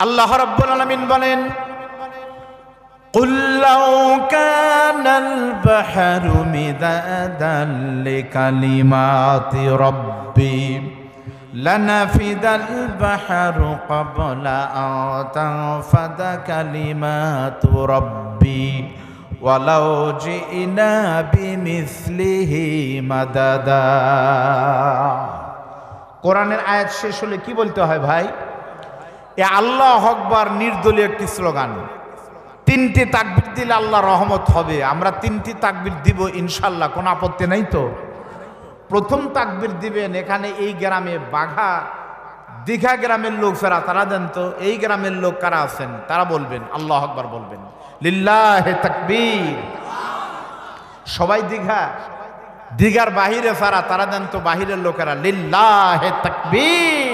আল্লাহ রাব্বুল আলামিন বলেন قل لو كان البحر مدادا لكلمات ربي لنفد البحر قبل أن تنفد كلمات ربي ولو جئنا بمثله مددا কোরআনের আয়াত শেষ হলে কি বলতে হয় ভাই এ আল্লাহ হকবার নির্দলীয় একটি স্লোগান। তিনটি তাকবির দিলে আল্লাহ রহমত হবে। আমরা তিনটি তাকবির দিব, ইনশাল্লাহ, কোনো আপত্তি নাই তো। প্রথম তাকবির দিবেন, এখানে এই গ্রামে বাঘা, দীঘা গ্রামের লোক ফেরা তারা দেন তো, এই গ্রামের লোক কারা আছেন? তারা বলবেন, আল্লাহ আকবার বলবেন। লিল্লাহ তাকবীর। সবাই দীঘা, দীঘার বাহিরে ফেরা তারা দেন তো বাহিরের লোকেরা, লিল্লাহ তাকবীর।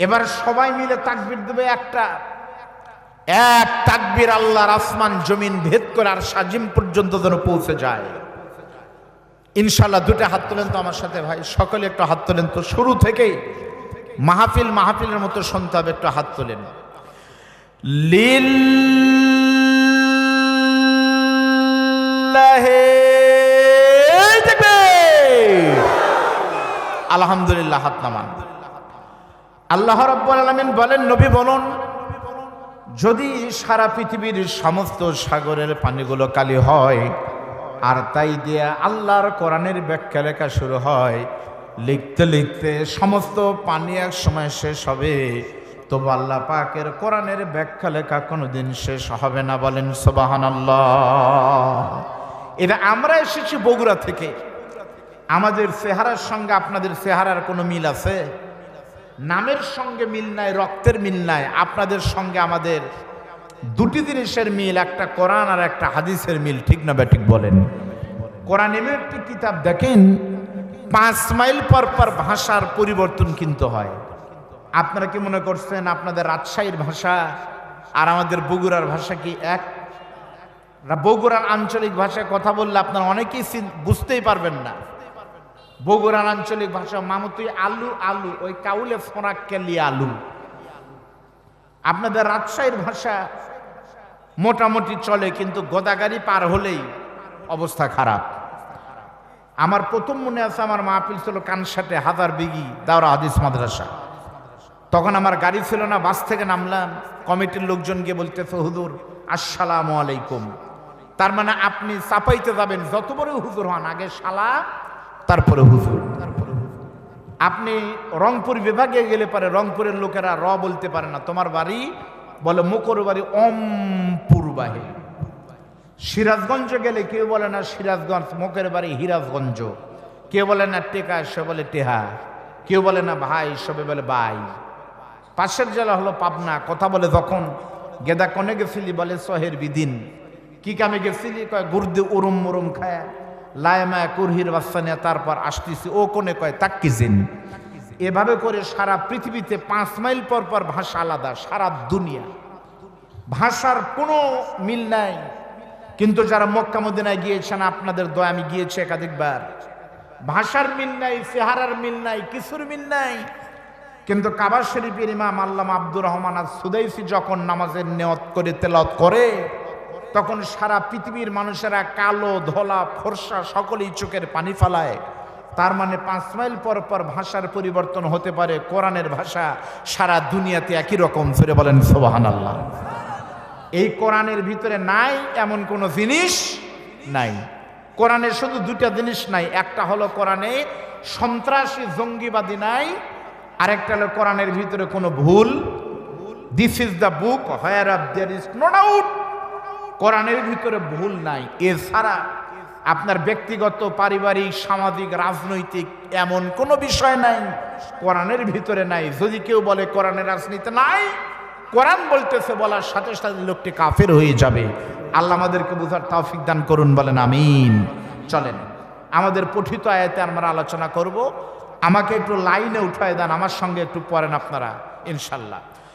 এবার সবাই মিলে তাকবির দেবে একটা। এক তাকবির আল্লাহর আসমান, জমিন ভেদ করে আর সাজিম পর্যন্ত যেন পৌঁছে যায়। ইনশাল্লাহ দুটা হাত তোলেন তো আমার সাথে ভাই, সকলে একটু হাত তোলেন তো। শুরু থেকেই মাহফিল, মাহফিলের মতো শুনতে হবে একটু হাত তোলেন। আলহামদুলিল্লাহ হাত নামান। আল্লাহ রব্বুল আলামিন বলেন, নবী বলুন, যদি সারা পৃথিবীর সমস্ত সাগরের পানিগুলো কালি হয়, আর তাই দিয়ে আল্লাহর কোরআনের ব্যাখ্যা লেখা শুরু হয়, লিখতে লিখতে সমস্ত পানি এক সময় শেষ হবে, তবু আল্লাহ পাকের কোরআনের ব্যাখ্যা লেখা কোনোদিন শেষ হবে না। বলেন সোবাহান আল্লাহ এটা আমরা এসেছি বগুড়া থেকে। আমাদের চেহারার সঙ্গে আপনাদের চেহারার কোনো মিল আছে? নামের সঙ্গে মিল নাই, রক্তের মিল নাই, আপনাদের সঙ্গে আমাদের দুটি জিনিসের মিল, একটা কোরআন আর একটা হাদিসের মিল, ঠিক না ব্যাটিক বলেন? কোরআন এমন একটি কিতাব, দেখেন, পাঁচ মাইল পর পর ভাষার পরিবর্তন কিন্তু হয়। আপনারা কি মনে করছেন আপনাদের রাজশাহীর ভাষা আর আমাদের বগুড়ার ভাষা কি এক? বগুড়ার আঞ্চলিক ভাষায় কথা বললে আপনারা অনেকেই বুঝতেই পারবেন না। বগুড়ার আঞ্চলিক ভাষা মামুতুই আলু আলু, ওই কাউলে ফোরাক কেলি আলু। আপনাদের রাজশাহীর ভাষা মোটামুটি চলে, কিন্তু গোদাগাড়ি পার হলেই অবস্থা খারাপ। আমার প্রথম মনে আছে, আমার মা মাহফিল ছিল কানসাটে, হাজার বিঘি দাওরা হাদিস মাদ্রাসা। তখন আমার গাড়ি ছিল না, বাস থেকে নামলাম, কমিটির লোকজন গিয়ে বলতেছে, হুজুর, আসসালামু আলাইকুম। তার মানে আপনি চাপাইতে যাবেন, যত বড় হুজুর হন, আগে সালা তারপরে হুজুর। আপনি রংপুর বিভাগে গেলে পারে রংপুরের লোকেরা র বলতে পারে না। তোমার বাড়ি বলে মুকর বাড়ি অমপুর বাহে। সিরাজগঞ্জ গেলে কেউ বলে না সিরাজগঞ্জ, মুখের বাড়ি হিরাজগঞ্জ। কেউ বলে না টেকা, সে বলে টেহা। কেউ বলে না ভাই, সবে বলে ভাই পাশের জেলা হলো পাবনা, কথা বলে যখন গেদা কনে গেছিলি বলে সহের বিদিন। কি কামে গেছিলি? কয় গুরদে উরুম মুরুম খায়। লায়মায় কুরহির বাচ্চা নিয়ে তারপর আসতেছি, ও কোনে কয়, তাক্কিজিন। এভাবে করে সারা পৃথিবীতে পাঁচ মাইল পর পর ভাষা আলাদা, সারা দুনিয়া। ভাষার কোনো মিল নাই। কিন্তু যারা মক্কা মদিনায় গিয়েছেন, আপনাদের দয়া, আমি গিয়েছি একাধিকবার। ভাষার মিল নাই, চেহারার মিল নাই, কিছুর মিল নাই। কিন্তু কাবা শরীফের ইমাম আল্লামা আব্দুর রহমান আর সুদাইসি যখন নামাজের নিয়ত করে তেলত করে তখন সারা পৃথিবীর মানুষেরা কালো, ধলা, ফর্সা সকলেই চোখের পানি ফালায়। তার মানে পাঁচ মাইল পর পর ভাষার পরিবর্তন হতে পারে কোরআনের ভাষা, সারা দুনিয়াতে একই রকম। ফিরে বলেন সোবাহান আল্লাহ এই কোরআনের ভিতরে নাই এমন কোনো জিনিস নাই। কোরআনের শুধু দুটা জিনিস নাই, একটা হলো কোরআনে সন্ত্রাসী, জঙ্গিবাদী নাই, আরেকটা হলো কোরআনের ভিতরে কোনো ভুল। This is the book where of there is no doubt কোরআনের ভিতরে ভুল নাই। এছাড়া আপনার ব্যক্তিগত, পারিবারিক, সামাজিক, রাজনৈতিক এমন কোনো বিষয় নাই, কোরআনের ভিতরে নাই। যদি কেউ বলে কোরআনের রাজনীতি নাই, কোরআন বলতেছে বলার সাথে সাথে লোকটি কাফের হয়ে যাবে। আল্লাহ আমাদেরকে বোঝার তৌফিক দান করুন, বলেন আমিন। চলেন, আমাদের পঠিত আয়াতে আমরা আলোচনা করব। আমাকে একটু লাইনে উঠায় দেন, আমার সঙ্গে একটু পড়েন আপনারা, ইনশাল্লাহ।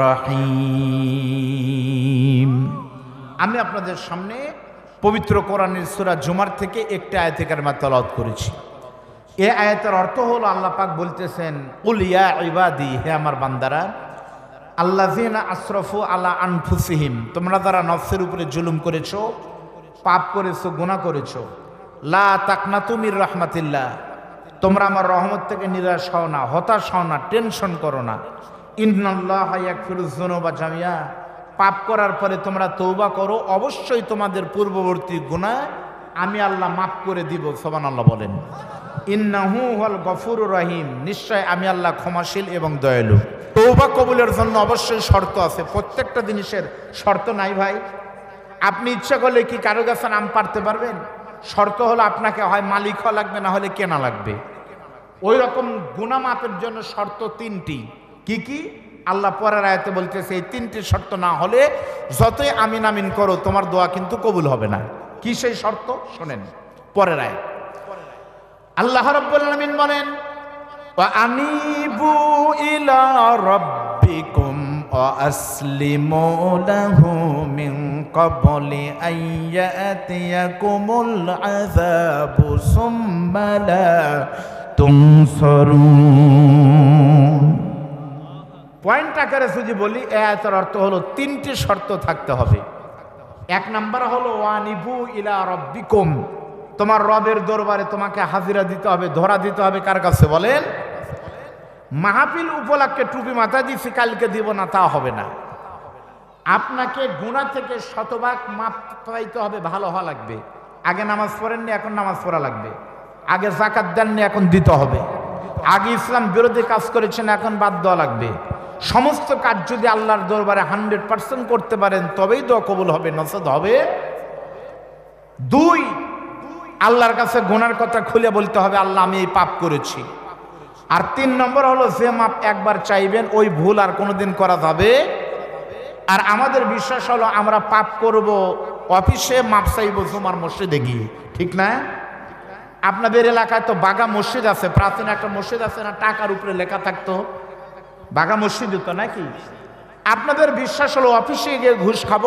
রাহিম। আমি আপনাদের সামনে পবিত্র কোরআনের সুরা জুমার থেকে একটা আয়তিকার মাতালাত করেছি। এ আয়াতের অর্থ হলো আল্লাহ পাক বলতেছেন উলিয়া ইবাদি, হে আমার বান্দারা আল্লাহ আশরফু আলা আনফুসিহিম, তোমরা যারা নফসের উপরে জুলুম করেছ, পাপ করেছ গুণা করেছ, লা তাকনা তুমির রহমাতিল্লা তোমরা আমার রহমত থেকে নিরাশ হও না, হতাশ হও না, টেনশন করো না। ইন্নাল্লাহ ইয়াকফিরুজ-যুনুবা জামিয়া। পাপ করার পরে তোমরা তৌবা করো, অবশ্যই তোমাদের পূর্ববর্তী গুনাহ আমি আল্লাহ মাফ করে দিব, সুবহানাল্লাহ বলেন। ইন্নাহু হল গফুরুর রহিম, নিশ্চয় আমি আল্লাহ ক্ষমাশীল এবং দয়ালু। তৌবা কবুলের জন্য অবশ্যই শর্ত আছে, প্রত্যেকটা জিনিসের শর্ত নাই ভাই। আপনি ইচ্ছা করলে কি কারও কাছে নাম পারতে পারবেন? শর্ত হলো আপনাকে হয় মালিক হওয়া লাগবে, না হলে কেনা লাগবে। ওই রকম গুণা মাপের জন্য শর্ত তিনটি। কি কি? আল্লাহ পরের আয়াতে বলতেছে, এই তিনটি শর্ত না হলে যতই আমিন আমিন করো, তোমার দোয়া কিন্তু কবুল হবে না। কি সেই শর্ত? শোনেন, পরের আয়াত। আল্লাহ রাব্বুল আলামিন বলেন, ওয়া আনিবু ইলা পয়েন্ট আকারে যদি বলি, এ আয়াতের অর্থ হলো তিনটি শর্ত থাকতে হবে। এক নাম্বার হলো, ওয়ানিবু ইলা রব্বিকুম। তোমার রবের দরবারে তোমাকে হাজিরা দিতে হবে, ধরা দিতে হবে, কার কাছে বলেন? মাহফিল উপলক্ষে টুপি মাথা দিছি, কালকে দিব না, তা হবে না। আপনাকে গুণা থেকে শতভাগ মাপ পাইতে হবে, ভালো হওয়া লাগবে। আগে নামাজ পড়েননি, এখন নামাজ পড়া লাগবে। আগে জাকাত দেননি, এখন দিতে হবে। আগে ইসলাম বিরোধী কাজ করেছেন, এখন বাদ দেওয়া লাগবে। সমস্ত কাজ যদি আল্লাহর দরবারে হান্ড্রেড পার্সেন্ট করতে পারেন, তবেই দোয়া কবুল হবে, নসদ হবে। দুই, আল্লাহর কাছে গোনার কথা খুলে বলতে হবে, আল্লাহ, আমি এই পাপ করেছি। আর তিন নম্বর হলো, যে মাপ একবার চাইবেন, ওই ভুল আর কোনোদিন করা যাবে। আর আমাদের বিশ্বাস হলো, আমরা পাপ করব, অফিসে মাপ চাইব জুমার মসজিদে গিয়ে। ঠিক না? আপনাদের এলাকায় তো বাগা মসজিদ আছে, প্রাচীন একটা মসজিদ আছে না, টাকার উপরে লেখা থাকতো। বাগা মসজিদ তো নাকি? আপনাদের বিশ্বাস হলো অফিসে গিয়ে ঘুষ খাব,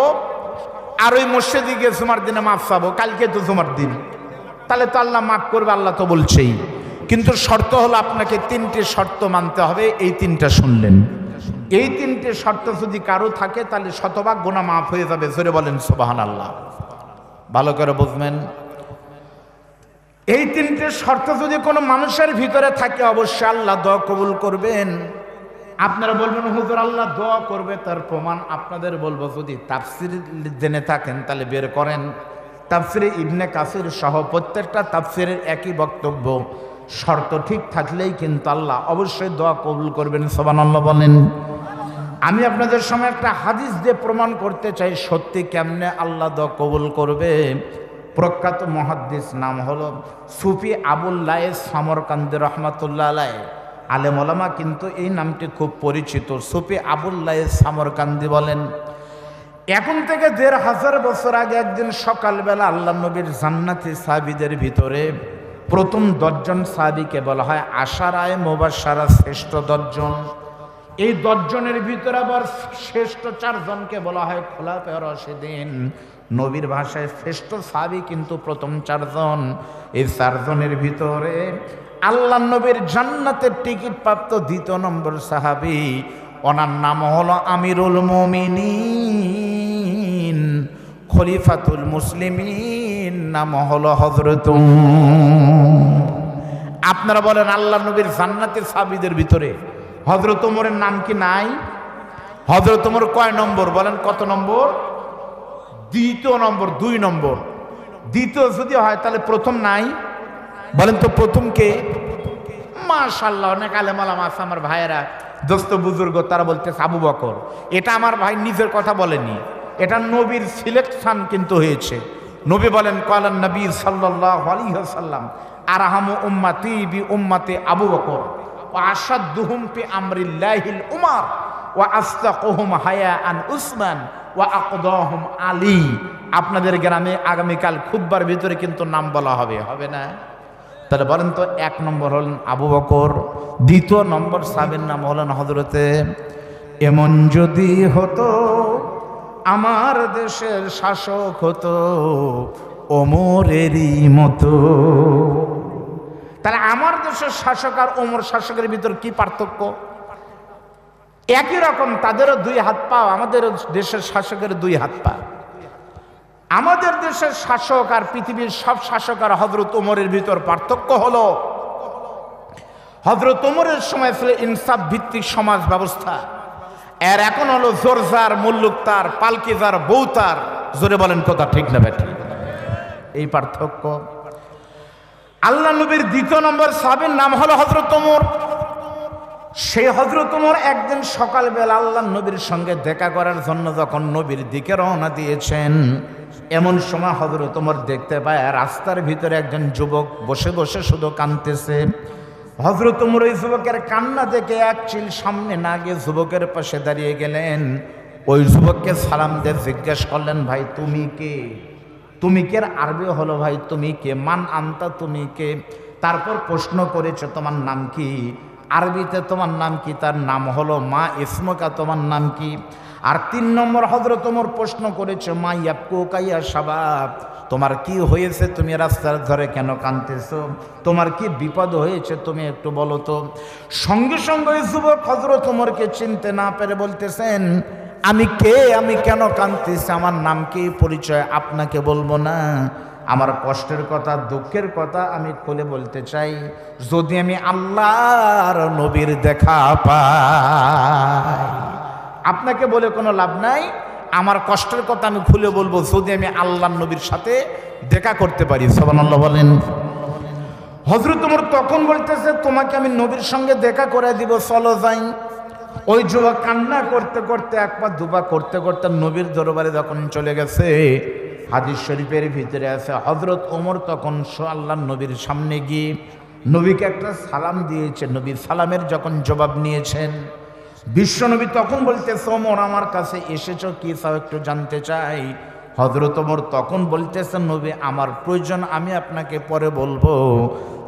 আর ওই মসজিদে গিয়ে জুমার দিনে মাপ চাবো, কালকে তো জুমার দিন। তাহলে তো আল্লাহ মাফ করবে, আল্লাহ তো বলছেই। কিন্তু শর্ত হলো আপনাকে তিনটে শর্ত মানতে হবে, এই তিনটা শুনলেন। এই তিনটে শর্ত যদি কারও থাকে, তাহলে শতভাগ গোনা মাফ হয়ে যাবে, জোরে বলেন সোবাহান আল্লাহ ভালো করে বুঝবেন। এই তিনটে শর্ত যদি কোনো মানুষের ভিতরে থাকে, অবশ্যই আল্লাহ দোয়া কবুল করবেন। আপনারা বলবেন, হুজুর আল্লাহ দোয়া করবে। তার প্রমাণ আপনাদের বলব, যদি তাফসির জেনে থাকেন, তাহলে বের করেন। তাফসিরে ইবনে কাসির সহ প্রত্যেকটা তাফসিরের একই বক্তব্য। শর্ত ঠিক থাকলেই কিন্তু আল্লাহ অবশ্যই দোয়া কবুল করবেন সবান আল্লাহ বলেন। আমি আপনাদের সময় একটা হাদিস দিয়ে প্রমাণ করতে চাই, সত্যি কেমনে আল্লাহ দোয়া কবুল করবে? প্রখ্যাত মহাদ্দিস নাম হলো সুফি আবুল্লাহ সামরকান্দি রহমাতুল্লাহ আলাই আলেম ওলামা কিন্তু এই নামটি খুব পরিচিত। সুফি আবুল্লাহ সামরকান্দি বলেন, এখন থেকে দেড় হাজার বছর আগে একদিন সকালবেলা আল্লাহ নবীর জান্নাতি সাহাবিদের ভিতরে প্রথম দশজন সাহাবিকে বলা হয় আশারায় মোবাসারা শ্রেষ্ঠ দশজন। এই দশজনের ভিতরে আবার শ্রেষ্ঠ চারজনকে বলা হয় খোলা পেয়ার সেদিন নবীর ভাষায় শ্রেষ্ঠ সাবি কিন্তু প্রথম চারজন। এই চারজনের ভিতরে আল্লাহ নবীর জান্নাতের টিকিট প্রাপ্ত দ্বিতীয় নম্বর সাহাবি। ওনার নাম হলো আমিরুল মমিনিন, খলিফাতুল মুসলিমিন, নাম হলো হজরত আপনারা বলেন আল্লাহ নবীর জান্নাতের সাবিদের ভিতরে হজরত ওমরের নাম কি নাই? হজরত কয় নম্বর? বলেন কত নম্বর? দ্বিতীয় নম্বর, দুই নম্বর। দ্বিতীয় যদি হয় তাহলে প্রথম নাই। বলেন তো প্রথম কে? মাশাল্লাহ অনেক আলেমালাম আছে আমার ভাইয়েরা। দোস্ত বুজুর্গ তারা বলতে আবু বকর। এটা আমার ভাই নিজের কথা বলেনি। এটা নবীর সিলেকশন কিন্তু হয়েছে। নবী বলেন কলান নবী সাল্লাহ আলিহাসাল্লাম আরাহাম উম্মাতি বি উম্মাতে আবু বকর ও আসাদুহুম পি আমরিল্লাহিল উমার ও আস্তাকুহুম হায়া আন উসমান ও আকদাহুম আলী। আপনাদের গ্রামে আগামীকাল খুববার ভিতরে কিন্তু নাম বলা হবে হবে না? তাহলে বলেন তো, এক নম্বর হলেন আবু বকর, দ্বিতীয় নম্বর সাবের নাম হলেন হজরতে এমন যদি হতো, আমার দেশের শাসক হতো, ওমরেরই মতো। তাহলে আমার দেশের শাসক আর ওমর শাসকের ভিতর কি পার্থক্য? একই রকম, তাদেরও দুই হাত পা আমাদের দেশের শাসকের দুই হাত পা। আমাদের দেশের শাসক আর পৃথিবীর সব শাসক আর হজরত উমরের ভিতর পার্থক্য হলো হজরত উমরের সময় ছিল ইনসাফ ভিত্তিক সমাজ ব্যবস্থা। এর এখন হলো জোরজার মুল্লুকতার পালকিজার বৌতার জোরে বলেন কথা ঠিক না ব্যাটি? এই পার্থক্য। আল্লাহ নবীর দ্বিতীয় নম্বর সাহাবের নাম হলো হজরত উমর সেই হজরত উমর একদিন সকালবেলা আল্লাহ নবীর সঙ্গে দেখা করার জন্য যখন নবীর দিকে রওনা দিয়েছেন, এমন সময় হজরত উমর দেখতে পায় রাস্তার ভিতরে একজন যুবক বসে বসে শুধু কাঁদতেছে। হজরত উমর ওই যুবকের কান্না দেখে এক চিল সামনে না গিয়ে যুবকের পাশে দাঁড়িয়ে গেলেন। ওই যুবককে সালাম দিয়ে জিজ্ঞেস করলেন, ভাই, তুমি কে? তুমি কে? আরবি হলো, ভাই, তুমি কে? মান আনতা তুমি কে? তারপর প্রশ্ন করেছে, তোমার নাম কি? আরবিতে তোমার নাম কি? তার নাম হলো মা ইসমকা, তোমার নাম কি? আর তিন নম্বর হজরত তোমার প্রশ্ন করেছে, মা ইয়াপকু কাইয়া সাবাব তোমার কি হয়েছে? তুমি রাস্তার ধরে কেন কাঁদতেছো? তোমার কি বিপদ হয়েছে? তুমি একটু বলো তো। সঙ্গে সঙ্গে যুবক হজরত তোমারকে চিনতে না পেরে বলতেছেন, আমি কে? আমি কেন কাঁদতেছি? আমার নাম কি? পরিচয় আপনাকে বলব না। আমার কষ্টের কথা, দুঃখের কথা আমি খুলে বলতে চাই, যদি আমি আল্লাহর নবীর দেখা পাই, আপনাকে বলে কোনো লাভ নাই। আমার কষ্টের কথা আমি খুলে বলব, যদি আমি আল্লাহর নবীর সাথে দেখা করতে পারি। সবান আল্লাহ বলেন। হজরত তোমার তখন বলতেছে, তোমাকে আমি নবীর সঙ্গে দেখা করে দিব, চলো যাই। ওই যুবক কান্না করতে করতে, এক পা করতে করতে নবীর দরবারে যখন চলে গেছে হাদিস শরীফের ভিতরে আছে হজরত ওমর তখন আল্লাহ নবীর সামনে গিয়ে নবীকে একটা সালাম দিয়েছে। নবীর সালামের যখন জবাব নিয়েছেন বিশ্বনবী তখন বলতেছে, ওমর, আমার কাছে এসেছ কি তাও একটু জানতে চাই? হজরত ওমর তখন বলতেছে, নবী, আমার প্রয়োজন, আমি আপনাকে পরে বলব।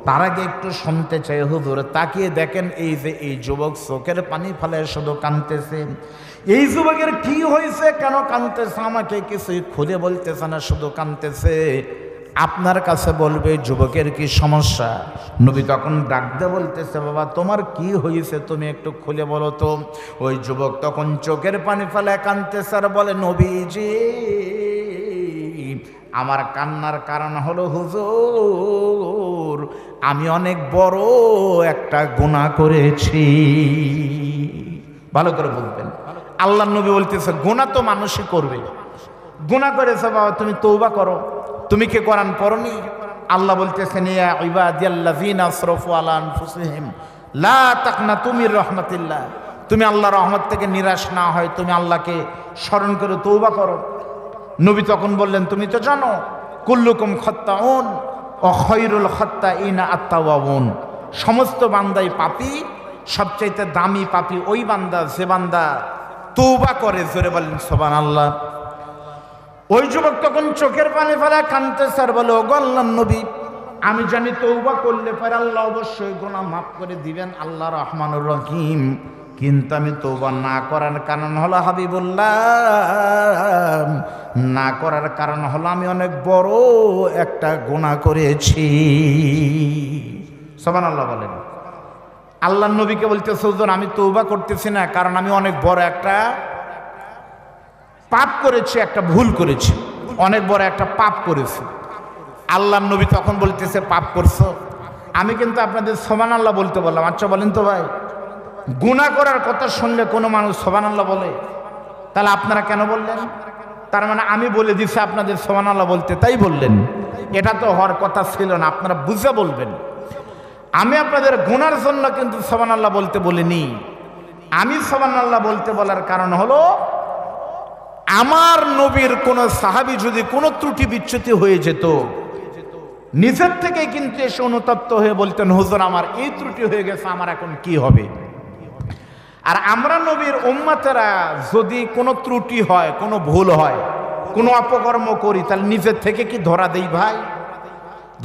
তার আগে একটু শুনতে চাই। হুজুর তাকিয়ে দেখেন, এই যে এই যুবক চোখের পানি ফেলে শুধু কানতেছে এই যুবকের কি হয়েছে? কেন কানতেছে আমাকে? কিছুই খুলে বলতেছে না, শুধু কানতেছে আপনার কাছে বলবে, যুবকের কি সমস্যা? নবী তখন ডাকতে বলতেছে, বাবা, তোমার কি হয়েছে? তুমি একটু খুলে বলো তো। ওই যুবক তখন চোখের পানি ফেলে কানতেছে আর বলে, নবীজি, আমার কান্নার কারণ হলো হুজুর, আমি অনেক বড় একটা গুণা করেছি। ভালো করে বলবেন। আল্লাহ নবী বলতেছে গুণা তো মানুষই করবে। গুণা করেছে, বাবা, তুমি তৌবা করো। তুমি কি কোরআন পড়নি? আল্লাহ বলতেছেন, ইয়া লা তুমি আল্লাহ রহমত থেকে নিরাশ না হয়, তুমি আল্লাহকে স্মরণ করে তৌবা করো। নবী তখন বললেন, তুমি তো জানো, কুল্লুকুম খত্তাউন ও খৈরুল খত্তা ইনা আত্মাউন সমস্ত বান্দাই পাপি, সবচাইতে দামি পাপি ওই বান্দা, যে বান্দা তৌবা করে, জোরে বলেন সোবান আল্লাহ ওই যুবক তখন চোখের পানি ফেলা কানতে স্যার বলে ও গল্লাম নবী, আমি জানি তৌবা করলে পরে আল্লাহ অবশ্যই গোনা মাফ করে দিবেন আল্লাহ রহমানুর রহিম। কিন্তু আমি তৌবা না করার কারণ হলো হাবিবুল্লাহ। না করার কারণ হলো আমি অনেক বড় একটা গোনা করেছি। সবান আল্লাহ বলেন। আল্লাহ নবীকে বলতে সৌজন, আমি তৌবা করতেছি না, কারণ আমি অনেক বড় একটা পাপ করেছি, একটা ভুল করেছি। অনেক বড় একটা পাপ করেছি। আল্লাহ নবী তখন বলতেছে, পাপ করছ? আমি কিন্তু আপনাদের সোমান আল্লাহ বলতে বললাম। আচ্ছা বলেন তো ভাই গুণা করার কথা শুনলে কোনো মানুষ সোমান আল্লাহ বলে? তাহলে আপনারা কেন বললেন? তার মানে আমি বলে দিছি আপনাদের সোমান আল্লাহ বলতে, তাই বললেন? এটা তো হওয়ার কথা ছিল না, আপনারা বুঝে বলবেন। আমি আপনাদের গুনার জন্য কিন্তু সোমান আল্লাহ বলতে বলিনি। আমি সোমান আল্লাহ বলতে বলার কারণ হলো, আমার নবীর কোন সাহাবি যদি কোনো ত্রুটি বিচ্যুতি হয়ে যেত, নিজের থেকে কিন্তু এসে অনুতপ্ত হয়ে বলতেন, হুজুর, আমার এই ত্রুটি হয়ে গেছে, আমার এখন কি হবে? আর আমরা নবীর উম্মাতেরা যদি কোনো ত্রুটি হয়, কোনো ভুল হয়, কোনো অপকর্ম করি, তাহলে নিজের থেকে কি ধরা দেই ভাই?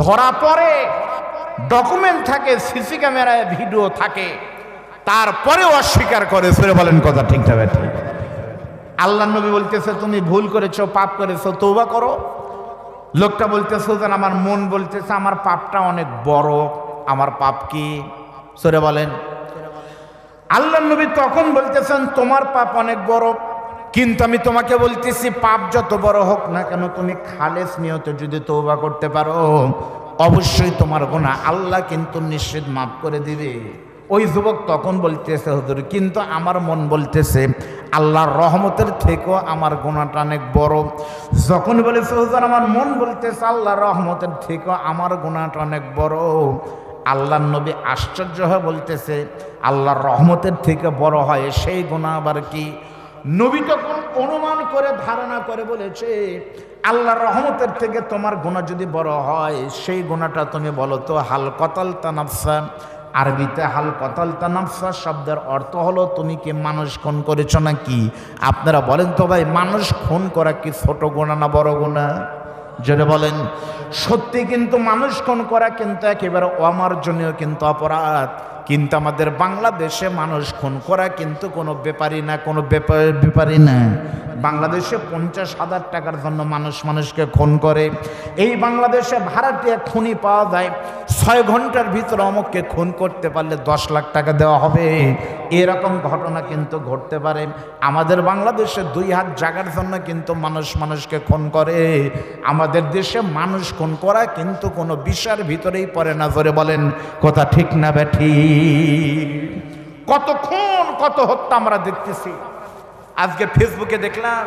ধরা পড়ে। ডকুমেন্ট থাকে, সিসি ক্যামেরায় ভিডিও থাকে। তারপরে অস্বীকার করে, সরে বলেন, কথা ঠিকঠাক ঠিক আল্লাহ নবী বলতেছে, তুমি ভুল করেছ, পাপ করেছ তৌবা করো। লোকটা বলতেছে যেন আমার মন বলতেছে, আমার পাপটা অনেক বড়, আমার পাপ কি? সরে বলেন, আল্লাহ নবী তখন বলতেছেন, তোমার পাপ অনেক বড়, কিন্তু আমি তোমাকে বলতেছি, পাপ যত বড় হোক না কেন, তুমি খালেস নিয়ত যদি তৌবা করতে পারো। অবশ্যই তোমার গোনা আল্লাহ কিন্তু নিশ্চিত মাফ করে দিবে। ওই যুবক তখন বলতেছে, হুজুর, কিন্তু আমার মন বলতেছে, আল্লাহর রহমতের থেকেও আমার গোনাটা অনেক বড়। যখন বলেছে, হুজুর, আমার মন বলতেছে, আল্লাহর রহমতের থেকেও আমার গোনাটা অনেক বড়। আল্লাহর নবী আশ্চর্য হয়ে বলতেছে, আল্লাহর রহমতের থেকে বড় হয় সেই গোনা আবার কি? নবী তখন অনুমান করে, ধারণা করে বলেছে আল্লাহর রহমতের থেকে তোমার গুণা যদি বড় হয়, সেই গুণাটা তুমি বলো তো, হাল কতাল তানাফসা আরবিতে হাল কতাল তানাফসা শব্দের অর্থ হলো, তুমি কি মানুষ খুন করেছ নাকি? আপনারা বলেন তো ভাই, মানুষ খুন করা কি ছোট গুণা না বড় গুণা যেটা বলেন। সত্যি কিন্তু মানুষ খুন করা কিন্তু একেবারে অমার্জনীয় কিন্তু অপরাধ। কিন্তু আমাদের বাংলাদেশে মানুষ খুন করা কিন্তু কোনো ব্যাপারই না, কোনো ব্যাপার না। বাংলাদেশে পঞ্চাশ হাজার টাকার জন্য মানুষ মানুষকে খুন করে। এই বাংলাদেশে ভাড়াটিয়া খুনি পাওয়া যায়। ছয় ঘণ্টার ভিতরে অমুককে খুন করতে পারলে দশ লাখ টাকা দেওয়া হবে। এরকম ঘটনা কিন্তু ঘটতে পারে। আমাদের বাংলাদেশে দুই হাত জায়গার জন্য কিন্তু মানুষ মানুষকে খুন করে। আমাদের দেশে মানুষ খুন করা কিন্তু কোনো বিষয়ের ভিতরেই পড়ে না। ধরে বলেন, কথা ঠিক না ব্যাঠি? কত খুন, কত হত্যা আমরা দেখতেছি। আজকে ফেসবুকে দেখলাম,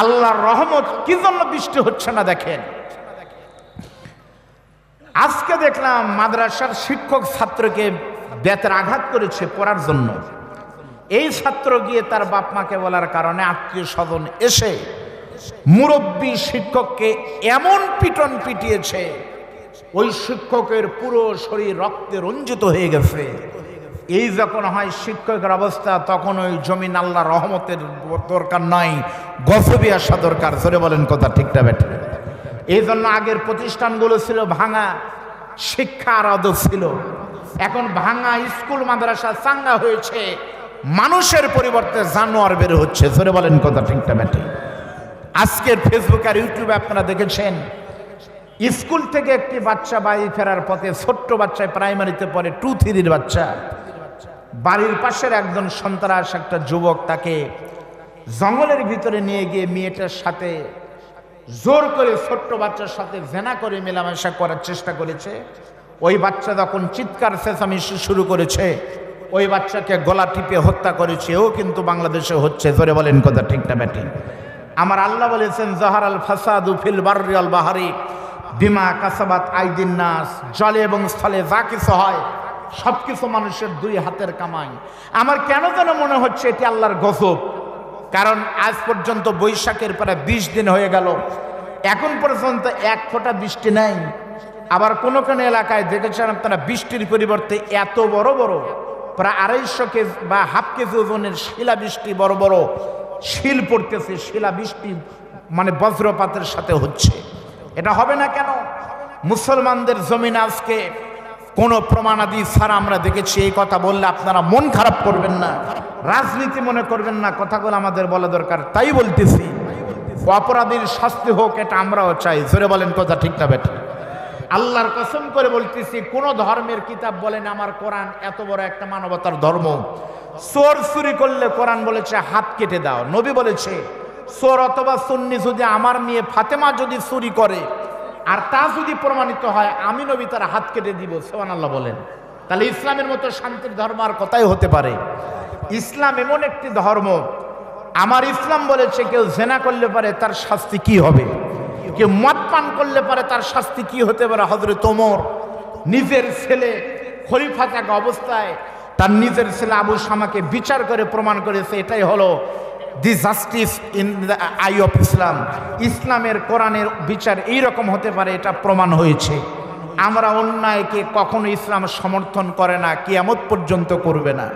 আল্লাহর রহমত কি জন্য বৃষ্টি হচ্ছে না দেখেন? আজকে দেখলাম মাদ্রাসার শিক্ষক ছাত্রকে বেতের আঘাত করেছে পড়ার জন্য। এই ছাত্র গিয়ে তার বাপ মাকে বলার কারণে আত্মীয় স্বজন এসে মুরব্বী শিক্ষককে এমন পিটন পিটিয়েছে, ওই শিক্ষকের পুরো শরীর রক্তে রঞ্জিত হয়ে গেছে। এই যখন হয় শিক্ষকের অবস্থা, তখন ওই জমিন আল্লাহ রহমতের দরকার নাই, গফবি আসা দরকার। ধরে বলেন কথা ঠিকটা বেঠে এই জন্য আগের প্রতিষ্ঠানগুলো ছিল ভাঙা, শিক্ষা আরদ ছিল। এখন ভাঙা স্কুল, মাদ্রাসা চাঙ্গা হয়েছে। মানুষের পরিবর্তে জানোয়ার বের হচ্ছে। ধরে বলেন কথা ঠিকটা বেঠে আজকের ফেসবুক আর ইউটিউবে আপনারা দেখেছেন, স্কুল থেকে একটি বাচ্চা বাড়ি ফেরার পথে ছোট্ট বাচ্চায় প্রাইমারিতে পড়ে টু থ্রির বাচ্চা। বাড়ির পাশের একজন সন্ত্রাস একটা যুবক তাকে জঙ্গলের ভিতরে নিয়ে গিয়ে মেয়েটার সাথে জোর করে ছোট্ট বাচ্চার সাথে জেনা করে মেলামেশা করার চেষ্টা করেছে। ওই বাচ্চা যখন চিৎকার চেঁচামেচি শুরু করেছে, ওই বাচ্চাকে গলা টিপে হত্যা করেছে। ও কিন্তু বাংলাদেশে হচ্ছে ধরে বলেন কথা ঠিকটা ব্যাটি আমার আল্লাহ বলেছেন, জাহার আল ফাসাদু ফিল বার্রি আল বাহারি, বিমা কাসাবাত আইদিন নাস। জলে এবং স্থলে যা কিছু হয় সব কিছু মানুষের দুই হাতের কামাই। আমার কেন যেন মনে হচ্ছে এটি আল্লাহর গজব? কারণ আজ পর্যন্ত বৈশাখের প্রায় বিশ দিন হয়ে গেল। এখন পর্যন্ত এক ফোঁটা বৃষ্টি নাই। আবার কোনো কোনো এলাকায় দেখেছেন আপনারা বৃষ্টির পরিবর্তে এত বড় বড়, প্রায় আড়াইশো কেজি বা হাফ কেজি ওজনের শিলা বৃষ্টি বড় বড় শিল পড়তেছে। শিলা বৃষ্টি মানে বজ্রপাতের সাথে হচ্ছে। এটা হবে না কেন? মুসলমানদের জমিন আজকে কোনো প্রমাণাদি ছাড়া আমরা দেখেছি, এই কথা বললে আপনারা মন খারাপ করবেন না, রাজনীতি মনে করবেন না, কথাগুলো আমাদের বলা দরকার। তাই বলতেছি, অপরাধীর শাস্তি হোক, এটা আমরাও চাই। জোরে বলেন, কথা ঠিক না বেটা আল্লাহর কসম করে বলতেছি, কোন ধর্মের কিতাব বলেন, আমার কোরআন এত বড় একটা মানবতার ধর্ম। চোর চুরি করলে কোরআন বলেছে, হাত কেটে দাও। নবী বলেছে, চোর অথবা সুন্নি যদি আমার মেয়ে ফাতেমা যদি চুরি করে আর তা যদি প্রমাণিত হয়, আমি নবী তার হাত কেটে দিব সোহান আল্লাহ বলেন। তাহলে ইসলামের মতো শান্তির ধর্ম আর কথাই হতে পারে? ইসলাম এমন একটি ধর্ম, আমার ইসলাম বলেছে কেউ জেনা করলে পারে, তার শাস্তি কি হবে? কেউ মদ পান করলে পারে, তার শাস্তি কি হতে পারে? হজরত তোমর নিজের ছেলে খলিফা থাকা অবস্থায়, তার নিজের ছেলে আবু শামাকে বিচার করে প্রমাণ করেছে, এটাই হলো the justice in the eye of Islam ইসলামের কোরআনের বিচার এই রকম হতে পারে, এটা প্রমাণ হয়েছে। আমরা অন্যায়কে কখনো ইসলাম সমর্থন করে না, কিয়ামত পর্যন্ত করবে না।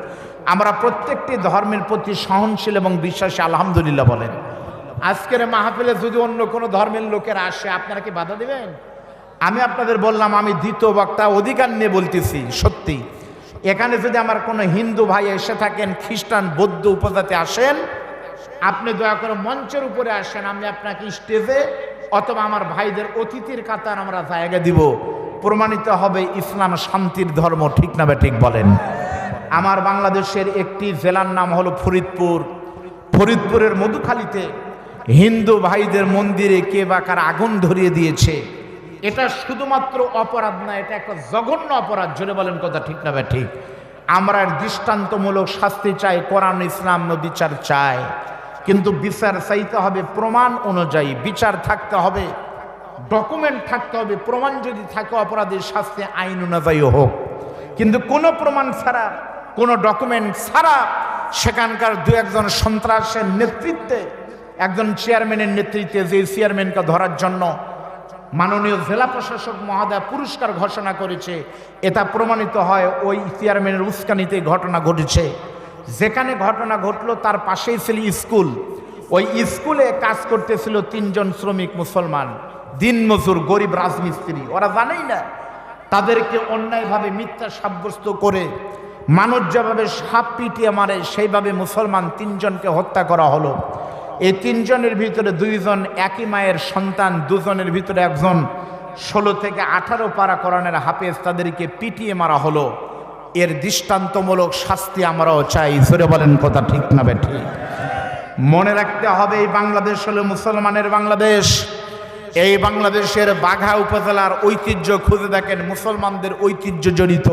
আমরা প্রত্যেকটি ধর্মের প্রতি সহনশীল এবং বিশ্বাসী, আলহামদুলিল্লাহ বলেন। আজকের মাহফিলে যদি অন্য কোনো ধর্মের লোকেরা আসে, আপনারা কি বাধা দেবেন? আমি আপনাদের বললাম, আমি দ্বিতীয় বক্তা অধিকার নিয়ে বলতেছি, সত্যি। এখানে যদি আমার কোনো হিন্দু ভাই এসে থাকেন, খ্রিস্টান, বৌদ্ধ উপজাতি আসেন আপনি দয়া করে মঞ্চের উপরে আসেন, আমি আপনাকে স্টেজে অথবা আমার ভাইদের অতিথির কাতার আমরা জায়গা দিব। প্রমাণিত হবে ইসলাম শান্তির ধর্ম, ঠিক না ঠিক বলেন? আমার বাংলাদেশের একটি জেলার নাম হলো ফরিদপুর। ফরিদপুরের মধুখালীতে হিন্দু ভাইদের মন্দিরে কে বা কার আগুন ধরিয়ে দিয়েছে, এটা শুধুমাত্র অপরাধ না, এটা একটা জঘন্য অপরাধ, জোরে বলেন কথা ঠিক না ঠিক? আমরা দৃষ্টান্তমূলক শাস্তি চাই, কোরআন, ইসলাম বিচার চাই। কিন্তু বিচার চাইতে হবে প্রমাণ অনুযায়ী, বিচার থাকতে হবে ডকুমেন্ট থাকতে হবে, প্রমাণ যদি থাকে অপরাধের শাস্তি আইন অনুযায়ী হোক। কিন্তু কোনো প্রমাণ ছাড়া, কোনো ডকুমেন্ট ছাড়া সেখানকার দু একজন সন্ত্রাসের নেতৃত্বে, একজন চেয়ারম্যানের নেতৃত্বে যে চেয়ারম্যানকে ধরার জন্য মাননীয় জেলা প্রশাসক মহোদয় পুরস্কার ঘোষণা করেছে, এটা প্রমাণিত হয় ওই চেয়ারম্যানের উস্কানিতে ঘটনা ঘটেছে। যেখানে ঘটনা ঘটলো, তার পাশেই ছিল স্কুল। ওই স্কুলে কাজ করতেছিল তিনজন শ্রমিক মুসলমান, দিনমজুর, গরিব রাজমিস্ত্রি। ওরা জানেই না, তাদেরকে অন্যায়ভাবে মিথ্যা সাব্যস্ত করে, মানুষ যেভাবে সাপ পিটিয়ে মারে, সেইভাবে মুসলমান তিনজনকে হত্যা করা হলো। এই তিনজনের ভিতরে দুইজন একই মায়ের সন্তান, দুজনের ভিতরে একজন ষোলো থেকে আঠারো পারা করণের হাফেজ, তাদেরকে পিটিয়ে মারা হলো। এর দৃষ্টান্তমূলক শাস্তি আমরাও চাই। জোরে বলেন কথা ঠিক না ঠিক? মনে রাখতে হবে, এই বাংলাদেশ হলো মুসলমানের বাংলাদেশ। এই বাংলাদেশের বাঘা উপজেলার ঐতিহ্য খুঁজে দেখেন, মুসলমানদের ঐতিহ্য জড়িত।